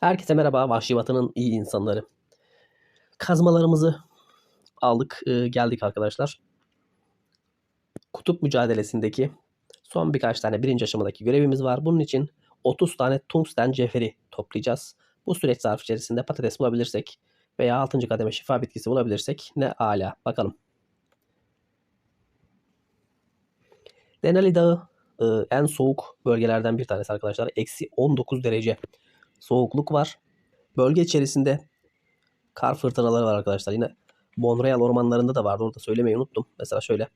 Herkese merhaba Vahşi Batı'nın iyi insanları. Kazmalarımızı aldık e, geldik arkadaşlar. Kutup mücadelesindeki son birkaç tane birinci aşamadaki görevimiz var. Bunun için 30 tane tungsten cevheri toplayacağız. Bu süreç zarfı içerisinde patates bulabilirsek veya 6. kademe şifa bitkisi bulabilirsek ne ala. Bakalım. Denali Dağı e, en soğuk bölgelerden bir tanesi arkadaşlar. Eksi 19 derece soğukluk var. Bölge içerisinde kar fırtınaları var arkadaşlar. Yine Monreal ormanlarında da vardı. Orada söylemeyi unuttum. Mesela şöyle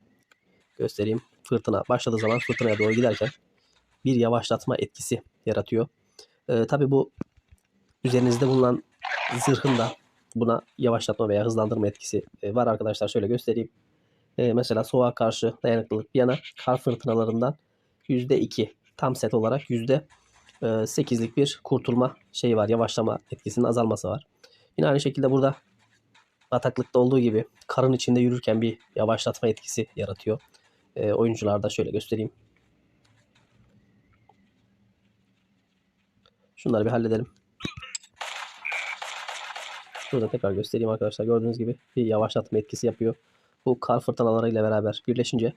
göstereyim. Fırtına başladığı zaman fırtınaya doğru giderken bir yavaşlatma etkisi yaratıyor. Ee, Tabi bu üzerinizde bulunan zırhın da buna yavaşlatma veya hızlandırma etkisi e, var arkadaşlar. Şöyle göstereyim. Ee, mesela soğuğa karşı dayanıklılık bir yana kar fırtınalarından %2 tam set olarak yüzde 8'lik bir kurtulma şeyi var. Yavaşlama etkisinin azalması var. Yine aynı şekilde burada bataklıkta olduğu gibi karın içinde yürürken bir yavaşlatma etkisi yaratıyor. E, oyuncularda şöyle göstereyim. Şunları bir halledelim. Şurada tekrar göstereyim arkadaşlar. Gördüğünüz gibi bir yavaşlatma etkisi yapıyor. Bu kar fırtınalarıyla beraber birleşince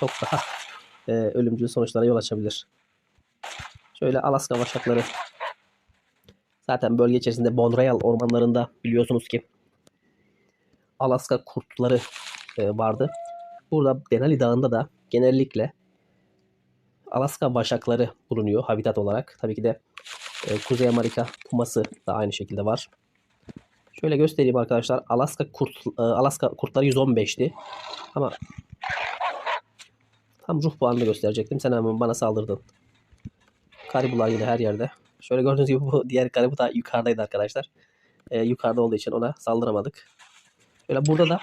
çok daha e, ölümcül sonuçlara yol açabilir. Şöyle Alaska vaşakları. Zaten bölge içerisinde Bonreal ormanlarında biliyorsunuz ki Alaska kurtları e, vardı. Burada Denali Dağı'nda da genellikle Alaska vaşakları bulunuyor habitat olarak. Tabii ki de e, Kuzey Amerika puması da aynı şekilde var. Şöyle göstereyim arkadaşlar. Alaska kurt e, Alaska kurtları 115'ti. Ama tam ruh puanını gösterecektim. Sen hemen bana saldırdın. Karibular yine her yerde. Şöyle gördüğünüz gibi bu diğer karibu da yukarıdaydı arkadaşlar. Ee, yukarıda olduğu için ona saldıramadık. Şöyle burada da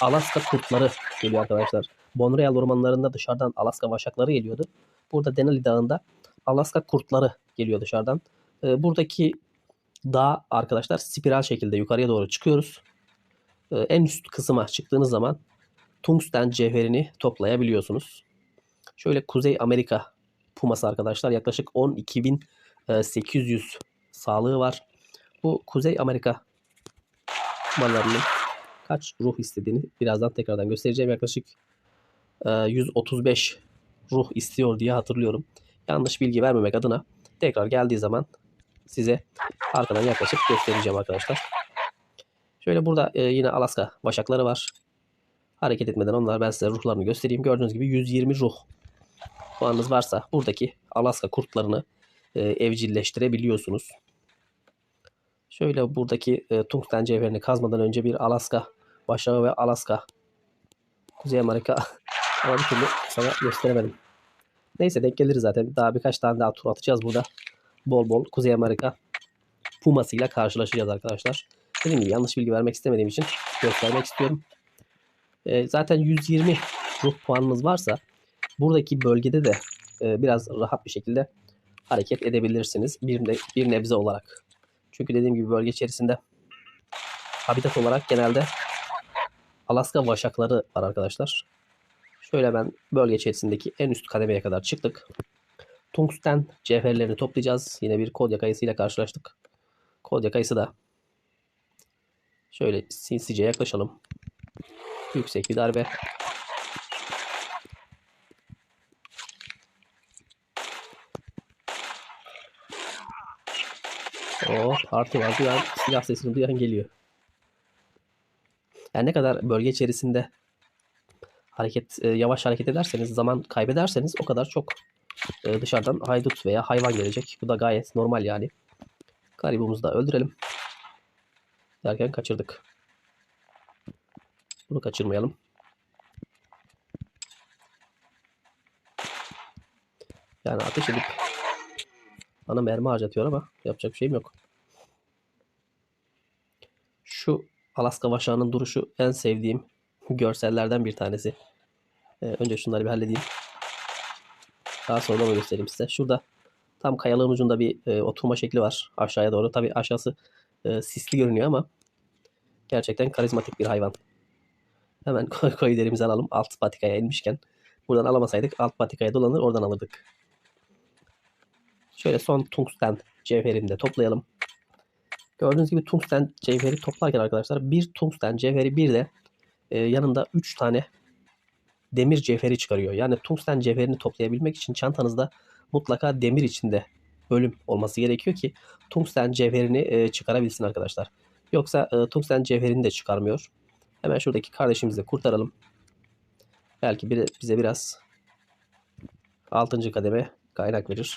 Alaska kurtları geliyor arkadaşlar. Bonreal ormanlarında dışarıdan Alaska vaşakları geliyordu. Burada Denali Dağı'nda Alaska kurtları geliyor dışarıdan. Ee, buradaki dağ arkadaşlar spiral şekilde yukarıya doğru çıkıyoruz. Ee, en üst kısma çıktığınız zaman tungsten cevherini toplayabiliyorsunuz. Şöyle Kuzey Amerika puması arkadaşlar. Yaklaşık 12.800 sağlığı var. Bu Kuzey Amerika pumalarının kaç ruh istediğini birazdan tekrardan göstereceğim. Yaklaşık 135 ruh istiyor diye hatırlıyorum. Yanlış bilgi vermemek adına tekrar geldiği zaman size arkadan yaklaşık göstereceğim arkadaşlar. Şöyle burada e, yine Alaska başakları var. Hareket etmeden onlar ben size ruhlarını göstereyim. Gördüğünüz gibi 120 ruh puanınız varsa buradaki Alaska kurtlarını e, evcilleştirebiliyorsunuz. Şöyle buradaki e, tungsten cevherini kazmadan önce bir Alaska başağı ve Alaska Kuzey Amerika ama bir türlü sana gösteremedim. Neyse denk gelir zaten. Daha birkaç tane daha tur atacağız burada. Bol bol Kuzey Amerika pumasıyla karşılaşacağız arkadaşlar. Dediğim gibi yanlış bilgi vermek istemediğim için göstermek istiyorum. E, zaten 120 ruh puanımız varsa buradaki bölgede de e, biraz rahat bir şekilde hareket edebilirsiniz. Bir, ne, bir nebze olarak. Çünkü dediğim gibi bölge içerisinde habitat olarak genelde Alaska vaşakları var arkadaşlar. Şöyle ben bölge içerisindeki en üst kademeye kadar çıktık. Tungsten cevherlerini toplayacağız. Yine bir kodya kayısıyla karşılaştık. Kodya kayısı da şöyle sinsice yaklaşalım. Yüksek bir darbe. O parti var. Duyan, silah sesini duyan geliyor. Yani ne kadar bölge içerisinde hareket e, yavaş hareket ederseniz, zaman kaybederseniz o kadar çok e, dışarıdan haydut veya hayvan gelecek. Bu da gayet normal yani. Garibumuzu da öldürelim. Derken kaçırdık. Bunu kaçırmayalım. Yani ateş edip bana mermi harcatıyor ama yapacak bir şeyim yok. Şu Alaska vaşağının duruşu en sevdiğim görsellerden bir tanesi. Ee, önce şunları bir halledeyim. Daha sonra da göstereyim size. Şurada tam kayalığın ucunda bir e, oturma şekli var aşağıya doğru. Tabi aşağısı e, sisli görünüyor ama gerçekten karizmatik bir hayvan. Hemen koy, derimizi alalım alt patikaya inmişken. Buradan alamasaydık alt patikaya dolanır oradan alırdık. Şöyle son tungsten cevherini de toplayalım. Gördüğünüz gibi tungsten cevheri toplarken arkadaşlar bir tungsten cevheri bir de e, yanında 3 tane demir cevheri çıkarıyor. Yani tungsten cevherini toplayabilmek için çantanızda mutlaka demir içinde bölüm olması gerekiyor ki tungsten cevherini e, çıkarabilsin arkadaşlar. Yoksa e, tungsten cevherini de çıkarmıyor. Hemen şuradaki kardeşimizi de kurtaralım. Belki bir, bize biraz 6. kademe kaynak verir.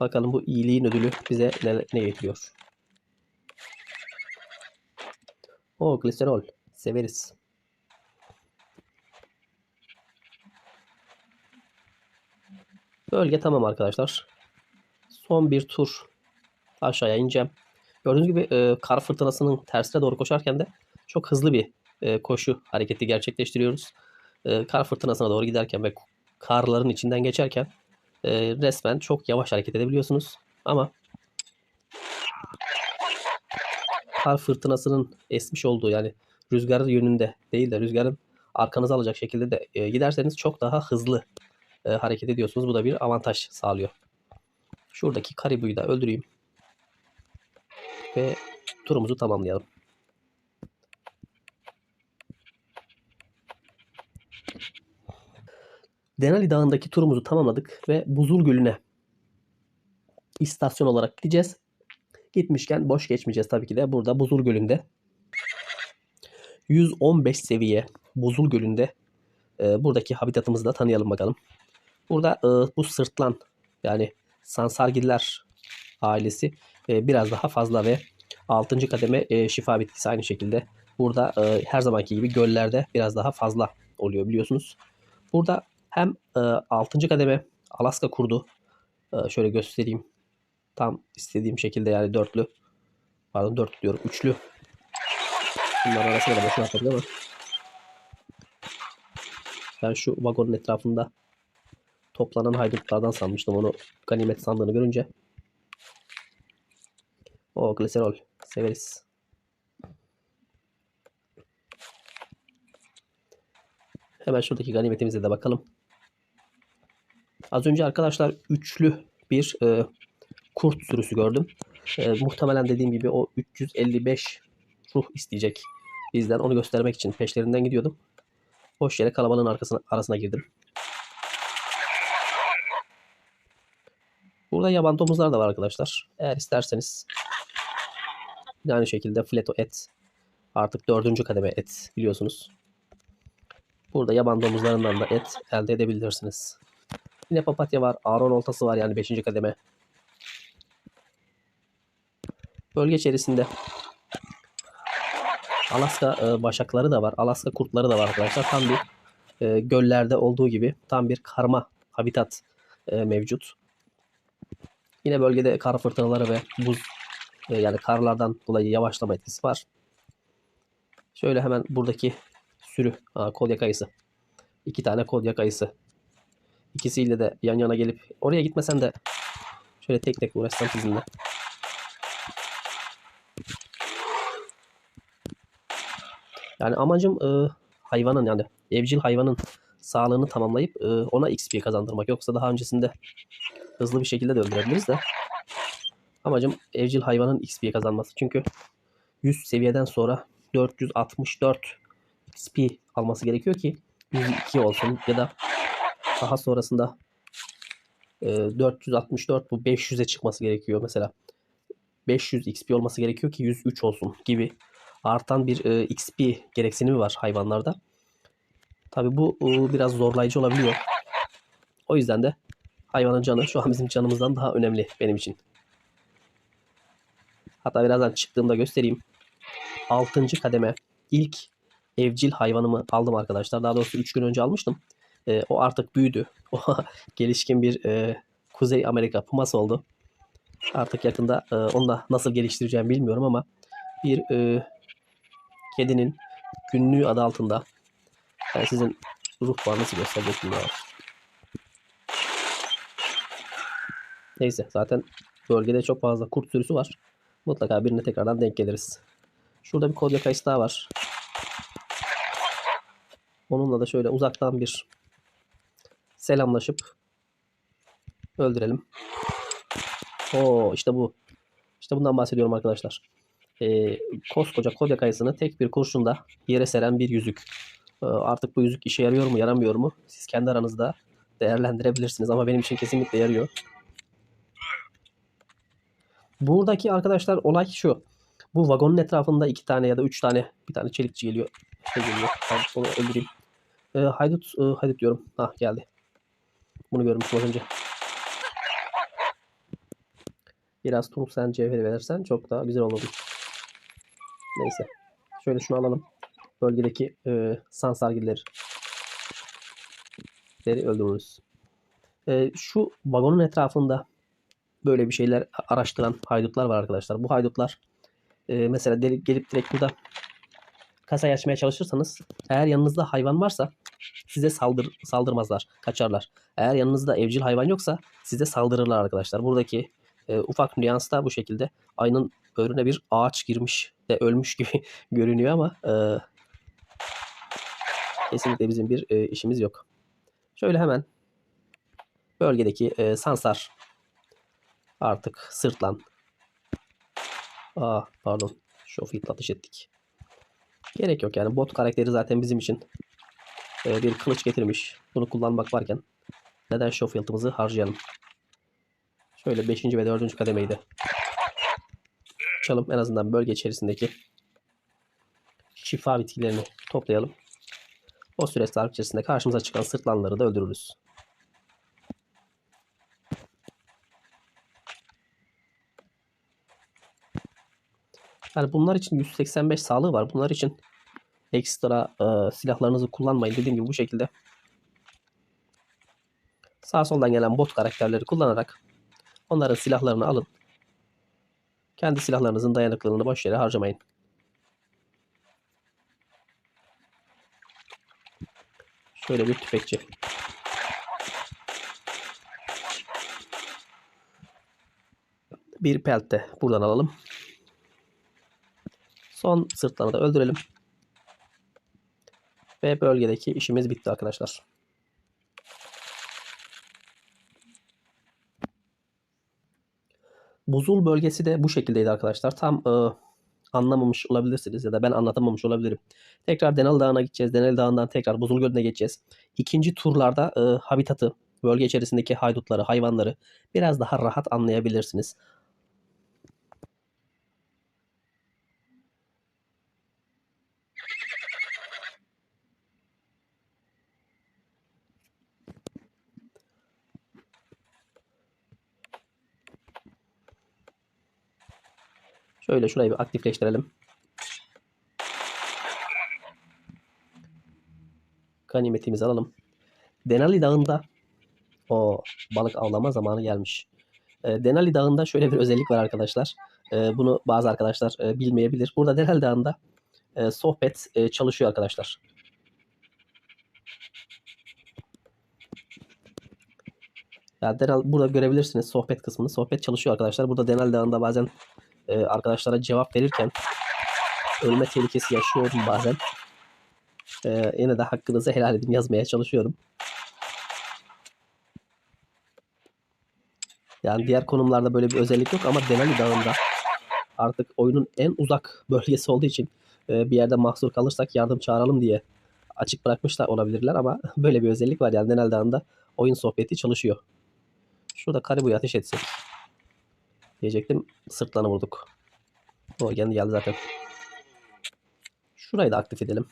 Bakalım bu iyiliğin ödülü bize ne, ne getiriyor. O gliserol. Severiz. Bölge tamam arkadaşlar. Son bir tur aşağıya ineceğim. Gördüğünüz gibi e, kar fırtınasının tersine doğru koşarken de çok hızlı bir e, koşu hareketi gerçekleştiriyoruz. E, kar fırtınasına doğru giderken ve karların içinden geçerken e, resmen çok yavaş hareket edebiliyorsunuz. Ama kar fırtınasının esmiş olduğu yani rüzgar yönünde değil de rüzgarın arkanıza alacak şekilde de e, giderseniz çok daha hızlı e, hareket ediyorsunuz. Bu da bir avantaj sağlıyor. Şuradaki karibuyu da öldüreyim. Ve turumuzu tamamlayalım. Denali Dağı'ndaki turumuzu tamamladık ve Buzul Gölü'ne istasyon olarak gideceğiz. Gitmişken boş geçmeyeceğiz tabii ki de. Burada Buzul Gölü'nde 115 seviye Buzul Gölü'nde e, buradaki habitatımızı da tanıyalım bakalım. Burada e, bu sırtlan yani sansargiller ailesi e, biraz daha fazla ve 6. kademe e, şifa bitkisi aynı şekilde. Burada e, her zamanki gibi göllerde biraz daha fazla oluyor biliyorsunuz. Burada hem e, 6. kademe Alaska kurdu. E, şöyle göstereyim. Tam istediğim şekilde yani dörtlü. Pardon dörtlü diyorum. Üçlü. Bunlar arasında da boşuna atladık ama. Ben şu vagonun etrafında toplanan haydutlardan sanmıştım onu ganimet sandığını görünce. O gliserol. Severiz. Hemen şuradaki ganimetimize de bakalım. Az önce arkadaşlar üçlü bir e, kurt sürüsü gördüm. E, muhtemelen dediğim gibi o 355 ruh isteyecek bizden. Onu göstermek için peşlerinden gidiyordum. Boş yere kalabalığın arkasına, arasına girdim. Burada yaban domuzlar da var arkadaşlar. Eğer isterseniz aynı şekilde fleto et. Artık dördüncü kademe et biliyorsunuz. Burada yaban domuzlarından da et elde edebilirsiniz. Yine papatya var. Aron oltası var yani 5. kademe. Bölge içerisinde Alaska e, başakları da var. Alaska kurtları da var arkadaşlar. Tam bir e, göllerde olduğu gibi tam bir karma habitat e, mevcut. Yine bölgede kar fırtınaları ve buz e, yani karlardan dolayı yavaşlama etkisi var. Şöyle hemen buradaki sürü aa, kodyak ayısı. İki tane kodyak ayısı. İkisiyle de yan yana gelip oraya gitmesen de şöyle tek tek uğraşsam sizinle. Yani amacım e, hayvanın yani evcil hayvanın sağlığını tamamlayıp e, ona XP kazandırmak. Yoksa daha öncesinde hızlı bir şekilde de öldürebiliriz de. Amacım evcil hayvanın XP kazanması. Çünkü 100 seviyeden sonra 464 XP alması gerekiyor ki 102 olsun ya da daha sonrasında e, 464 bu 500'e çıkması gerekiyor mesela. 500 XP olması gerekiyor ki 103 olsun gibi artan bir e, XP gereksinimi var hayvanlarda. Tabi bu e, biraz zorlayıcı olabiliyor. O yüzden de hayvanın canı şu an bizim canımızdan daha önemli benim için. Hatta birazdan çıktığımda göstereyim. 6. kademe ilk evcil hayvanımı aldım arkadaşlar. Daha doğrusu 3 gün önce almıştım. E, o artık büyüdü. O gelişkin bir e, Kuzey Amerika puması oldu. Artık yakında e, onunla nasıl geliştireceğim bilmiyorum ama bir e, kedinin günlüğü adı altında ben sizin ruh puanınızı gösterecektim ya. Neyse zaten bölgede çok fazla kurt sürüsü var. Mutlaka birine tekrardan denk geliriz. Şurada bir kodya kayısı daha var. Onunla da şöyle uzaktan bir selamlaşıp Öldürelim. Oo işte bu. İşte bundan bahsediyorum arkadaşlar. Ee, koskoca Konya kayısını tek bir kurşunda yere seren bir yüzük. Ee, artık bu yüzük işe yarıyor mu yaramıyor mu? Siz kendi aranızda değerlendirebilirsiniz ama benim için kesinlikle yarıyor. Buradaki arkadaşlar olay şu. Bu vagonun etrafında iki tane ya da üç tane bir tane çelikçi geliyor. Şey geliyor. Onu öldüreyim. Ee, haydut, e, haydut diyorum. Ha geldi. Bunu görmüştüm az önce. Biraz tungsten cevheri verirsen çok daha güzel olurdu. Neyse. Şöyle şunu alalım. Bölgedeki e, sansargilleri leri öldürürüz. E, şu vagonun etrafında böyle bir şeyler araştıran haydutlar var arkadaşlar. Bu haydutlar e, mesela gelip direkt burada kasayı açmaya çalışırsanız eğer yanınızda hayvan varsa size saldır saldırmazlar, kaçarlar. Eğer yanınızda evcil hayvan yoksa size saldırırlar arkadaşlar. Buradaki e, ufak nüans da bu şekilde. Ayının böğrüne bir ağaç girmiş de ölmüş gibi görünüyor ama e, kesinlikle bizim bir e, işimiz yok. Şöyle hemen bölgedeki e, Sansar artık sırtlan. Aa pardon. Showfield'la ateş ettik. Gerek yok yani bot karakteri zaten bizim için e, bir kılıç getirmiş. Bunu kullanmak varken neden Showfield'ımızı harcayalım? Şöyle 5. ve 4. kademeyi de açalım. En azından bölge içerisindeki şifa bitkilerini toplayalım. O süre içerisinde karşımıza çıkan sırtlanları da öldürürüz. Yani bunlar için 185 sağlığı var. Bunlar için ekstra e, silahlarınızı kullanmayın. Dediğim gibi bu şekilde sağ soldan gelen bot karakterleri kullanarak onların silahlarını alın. Kendi silahlarınızın dayanıklılığını boş yere harcamayın. Şöyle bir tüfekçi. Bir pelt de buradan alalım. Son sırtlarını da öldürelim. Ve bölgedeki işimiz bitti arkadaşlar. Buzul bölgesi de bu şekildeydi arkadaşlar. Tam e, anlamamış olabilirsiniz ya da ben anlatamamış olabilirim. Tekrar Denali Dağı'na gideceğiz. Denali Dağı'ndan tekrar Buzul Gölü'ne geçeceğiz. İkinci turlarda e, habitatı, bölge içerisindeki haydutları, hayvanları biraz daha rahat anlayabilirsiniz. Şöyle şurayı bir aktifleştirelim. Ganimetimizi alalım. Denali Dağı'nda o balık avlama zamanı gelmiş. E, Denali Dağı'nda şöyle bir özellik var arkadaşlar. E, bunu bazı arkadaşlar e, bilmeyebilir. Burada Denali Dağı'nda e, sohbet e, çalışıyor arkadaşlar. Ya Denal burada görebilirsiniz sohbet kısmını. Sohbet çalışıyor arkadaşlar. Burada Denali Dağı'nda bazen e, arkadaşlara cevap verirken ölme tehlikesi yaşıyorum bazen. E, yine de hakkınızı helal edin yazmaya çalışıyorum. Yani diğer konumlarda böyle bir özellik yok ama Denali Dağı'nda artık oyunun en uzak bölgesi olduğu için e, bir yerde mahsur kalırsak yardım çağıralım diye açık bırakmışlar olabilirler ama böyle bir özellik var yani Denali Dağı'nda oyun sohbeti çalışıyor. Şurada Karibu'yu ateş etsek diyecektim. Sırtlarını vurduk. O kendi geldi zaten. Şurayı da aktif edelim.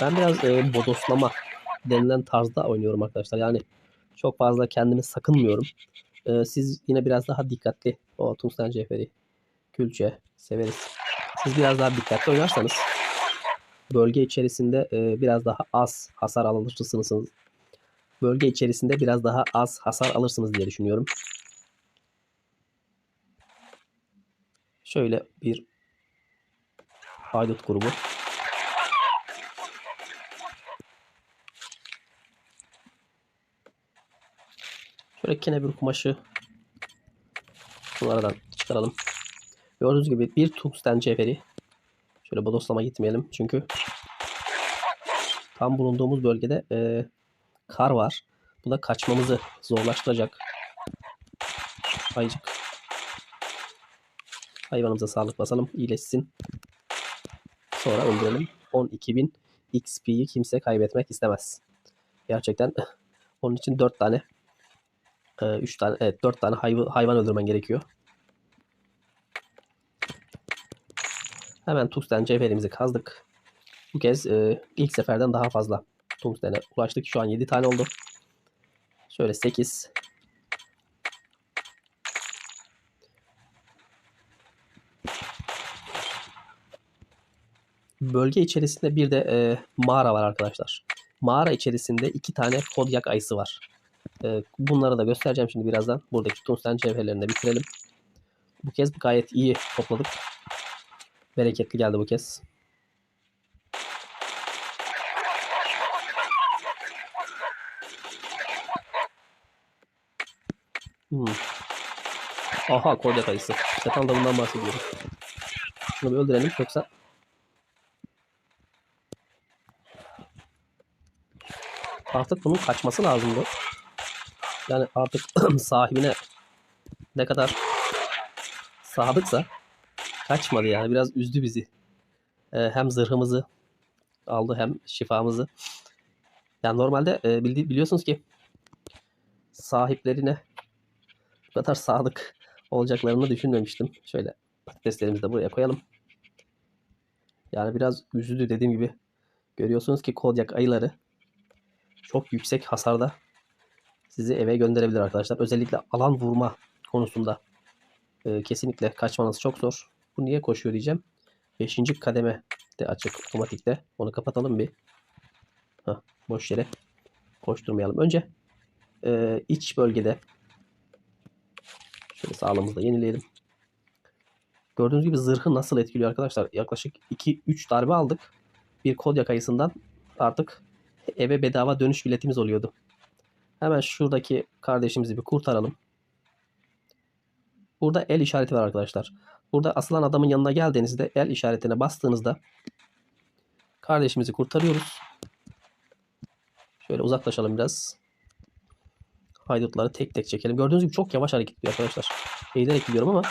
Ben biraz e, bodoslama denilen tarzda oynuyorum arkadaşlar. Yani çok fazla kendimi sakınmıyorum. E, siz yine biraz daha dikkatli. O tungsten cevheri, külçe severiz. Siz biraz daha dikkatli oynarsanız bölge içerisinde e, biraz daha az hasar alırsınız. Bölge içerisinde biraz daha az hasar alırsınız diye düşünüyorum. Şöyle bir haydut grubu. Şöyle kenebir kumaşı bunlardan çıkaralım. Gördüğünüz gibi bir tungsten cevheri Şöyle bodoslama gitmeyelim çünkü tam bulunduğumuz bölgede e, kar var. Bu da kaçmamızı zorlaştıracak. Ayıcık. Hayvanımıza sağlık basalım. iyileşsin. Sonra öldürelim. 12.000 XP'yi kimse kaybetmek istemez. Gerçekten onun için 4 tane 3 tane evet 4 tane hayvan öldürmen gerekiyor. Hemen tungsten cevherimizi kazdık. Bu kez e, ilk seferden daha fazla tungstene ulaştık. Şu an 7 tane oldu. Şöyle 8. Bölge içerisinde bir de e, mağara var arkadaşlar. Mağara içerisinde iki tane kodyak ayısı var. E, bunları da göstereceğim şimdi birazdan. Buradaki tungsten cevherlerini de bitirelim. Bu kez gayet iyi topladık. Bereketli geldi bu kez. Hmm. Aha kodyak ayısı. İşte tam da bundan bahsediyorum. Şunu bir öldürelim yoksa artık bunun kaçması lazımdı. Yani artık sahibine ne kadar sadıksa kaçmadı yani. Biraz üzdü bizi. Ee, hem zırhımızı aldı hem şifamızı. Yani normalde e, bildi, biliyorsunuz ki sahiplerine bu kadar sadık olacaklarını düşünmemiştim. Şöyle patateslerimizi de buraya koyalım. Yani biraz üzdü dediğim gibi. Görüyorsunuz ki kodyak ayıları çok yüksek hasarda sizi eve gönderebilir arkadaşlar. Özellikle alan vurma konusunda e, kesinlikle kaçmanız çok zor. Bu niye koşuyor diyeceğim. 5. kademe de açık otomatikte. Onu kapatalım bir. Heh, boş yere koşturmayalım. Önce e, iç bölgede şöyle sağlığımızı da yenileyelim. Gördüğünüz gibi zırhı nasıl etkiliyor arkadaşlar. Yaklaşık 2-3 darbe aldık. Bir kod yakayısından artık eve bedava dönüş biletimiz oluyordu. Hemen şuradaki kardeşimizi bir kurtaralım. Burada el işareti var arkadaşlar. Burada asılan adamın yanına geldiğinizde el işaretine bastığınızda kardeşimizi kurtarıyoruz. Şöyle uzaklaşalım biraz. Haydutları tek tek çekelim. Gördüğünüz gibi çok yavaş hareket ediyor arkadaşlar. Eğilerek gidiyorum ama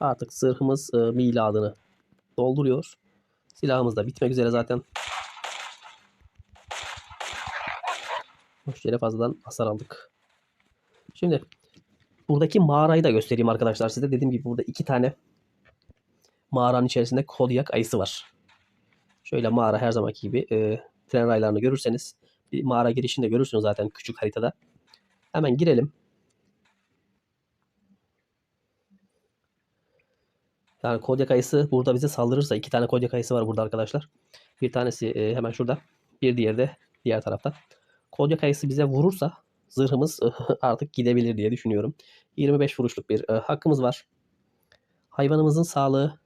artık zırhımız e, miladını dolduruyor. Silahımız da bitmek üzere zaten. Hoş yere fazladan hasar aldık. Şimdi buradaki mağarayı da göstereyim arkadaşlar size. Dediğim gibi burada iki tane mağaranın içerisinde kodyak ayısı var. Şöyle mağara her zamanki gibi e, tren raylarını görürseniz bir mağara girişinde görürsünüz zaten küçük haritada. Hemen girelim. Yani kodyak ayısı burada bize saldırırsa iki tane kodyak ayısı var burada arkadaşlar. Bir tanesi e, hemen şurada. Bir diğeri de diğer tarafta. Kodyak ayısı bize vurursa zırhımız artık gidebilir diye düşünüyorum. 25 vuruşluk bir hakkımız var. Hayvanımızın sağlığı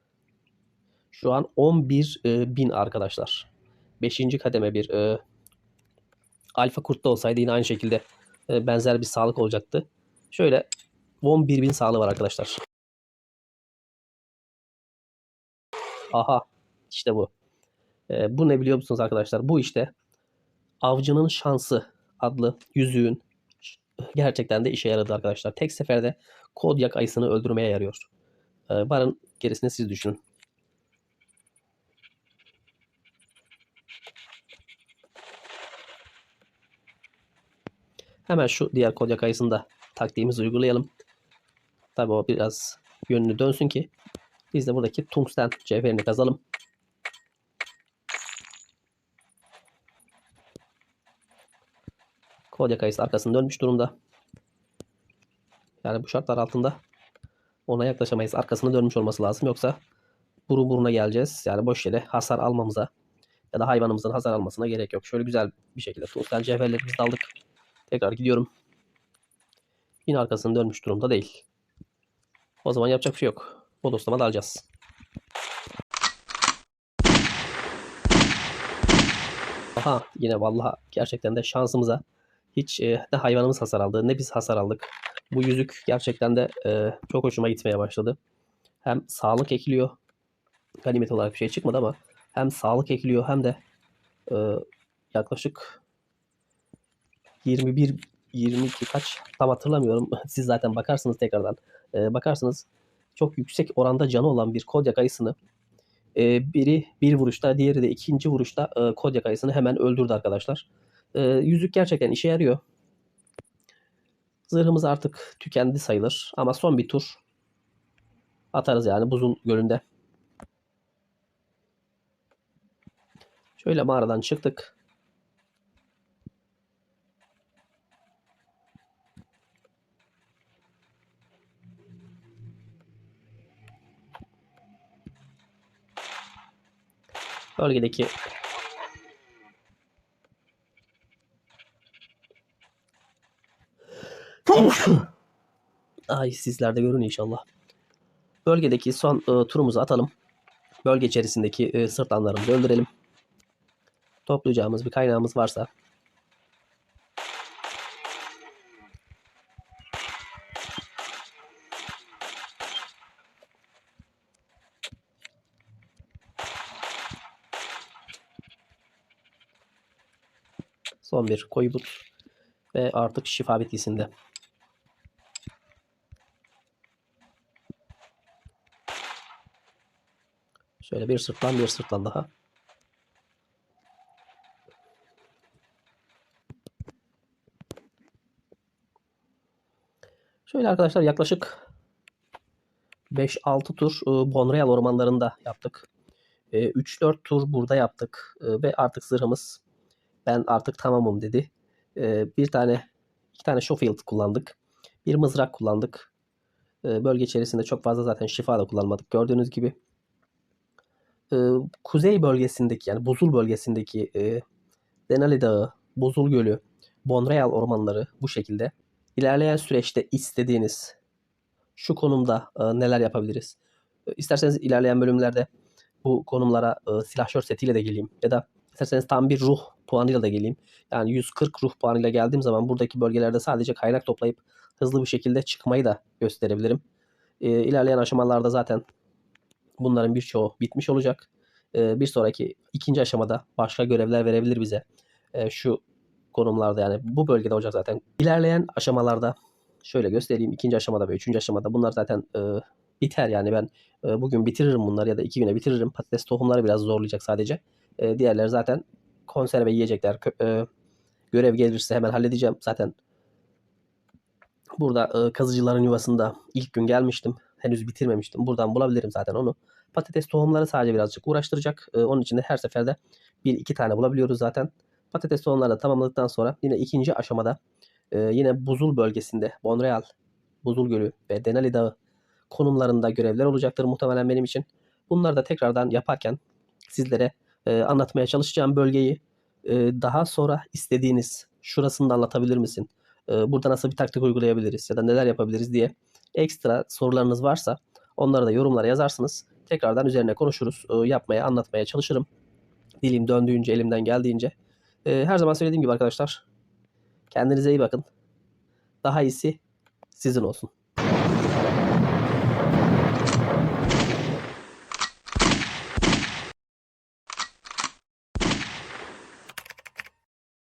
şu an 11 e, bin arkadaşlar. 5. kademe bir alfa kurtta olsaydı yine aynı şekilde benzer bir sağlık olacaktı. Şöyle 11 bin sağlığı var arkadaşlar. Aha işte bu. Bu ne biliyor musunuz arkadaşlar? Bu işte Avcının Şansı adlı yüzüğün gerçekten de işe yaradı arkadaşlar. Tek seferde Kodyak ayısını öldürmeye yarıyor. E, varın gerisini siz düşünün. Hemen şu diğer Kodyak ayısını da taktiğimizi uygulayalım. Tabi o biraz yönünü dönsün ki biz de buradaki tungsten cevherini kazalım. Kolye kayısı arkasını dönmüş durumda. Yani bu şartlar altında ona yaklaşamayız. Arkasını dönmüş olması lazım. Yoksa burun buruna geleceğiz. Yani boş yere hasar almamıza ya da hayvanımızın hasar almasına gerek yok. Şöyle güzel bir şekilde tungsten cevherlerimizi aldık. Tekrar gidiyorum. Yine arkasını dönmüş durumda değil. O zaman yapacak bir şey yok. Bodoslama da alacağız. Aha yine vallahi gerçekten de şansımıza hiç e, ne hayvanımız hasar aldı ne biz hasar aldık. Bu yüzük gerçekten de e, çok hoşuma gitmeye başladı. hem sağlık ekiliyor. Ganimet olarak bir şey çıkmadı ama hem sağlık ekiliyor hem de e, yaklaşık 21 22 kaç tam hatırlamıyorum. Siz zaten bakarsınız tekrardan. E, bakarsınız çok yüksek oranda canı olan bir Kodyak ayısını biri bir vuruşta diğeri de ikinci vuruşta e, Kodyak ayısını hemen öldürdü arkadaşlar. E, yüzük gerçekten işe yarıyor. Zırhımız artık tükendi sayılır ama son bir tur atarız yani buzul gölünde. Şöyle mağaradan çıktık. Bölgedeki Ay sizler de görün inşallah. Bölgedeki son e, turumuzu atalım. Bölge içerisindeki e, sırtlanlarımızı öldürelim. Toplayacağımız bir kaynağımız varsa son bir koyu but ve artık şifa bitkisinde. Şöyle bir sırtlan bir sırtlan daha. Şöyle arkadaşlar yaklaşık 5-6 tur e, Bonreal ormanlarında yaptık. E, 3-4 tur burada yaptık E, ve artık zırhımız ben artık tamamım dedi. E, bir tane iki tane Schofield kullandık. Bir mızrak kullandık. E, bölge içerisinde çok fazla zaten şifa da kullanmadık. Gördüğünüz gibi e, kuzey bölgesindeki yani buzul bölgesindeki e, Denali Dağı, Buzul Gölü, Bonreal ormanları bu şekilde. İlerleyen süreçte istediğiniz şu konumda e, neler yapabiliriz? E, isterseniz ilerleyen bölümlerde bu konumlara e, silahşör setiyle de geleyim ya da isterseniz tam bir ruh puanıyla da geleyim. Yani 140 ruh puanıyla geldiğim zaman buradaki bölgelerde sadece kaynak toplayıp hızlı bir şekilde çıkmayı da gösterebilirim. E, ilerleyen aşamalarda zaten bunların birçoğu bitmiş olacak. E, bir sonraki ikinci aşamada başka görevler verebilir bize. E, şu konumlarda yani bu bölgede olacak zaten. İlerleyen aşamalarda şöyle göstereyim. ikinci aşamada ve üçüncü aşamada bunlar zaten e, biter yani ben e, bugün bitiririm bunları ya da iki güne bitiririm. Patates tohumları biraz zorlayacak sadece. E, diğerleri zaten konserve yiyecekler. Görev gelirse hemen halledeceğim. Zaten burada kazıcıların yuvasında ilk gün gelmiştim. Henüz bitirmemiştim. Buradan bulabilirim zaten onu. Patates tohumları sadece birazcık uğraştıracak. E, onun için de her seferde bir iki tane bulabiliyoruz zaten. Patates tohumları da tamamladıktan sonra yine ikinci aşamada e, yine buzul bölgesinde Bonreal, Buzul Gölü ve Denali Dağı konumlarında görevler olacaktır muhtemelen benim için. Bunları da tekrardan yaparken sizlere e, anlatmaya çalışacağım bölgeyi. E, daha sonra istediğiniz şurasını da anlatabilir misin? E, burada nasıl bir taktik uygulayabiliriz ya da neler yapabiliriz diye ekstra sorularınız varsa onları da yorumlara yazarsınız. Tekrardan üzerine konuşuruz. E, yapmaya, anlatmaya çalışırım. Dilim döndüğünce, elimden geldiğince. E, her zaman söylediğim gibi arkadaşlar kendinize iyi bakın. Daha iyisi sizin olsun.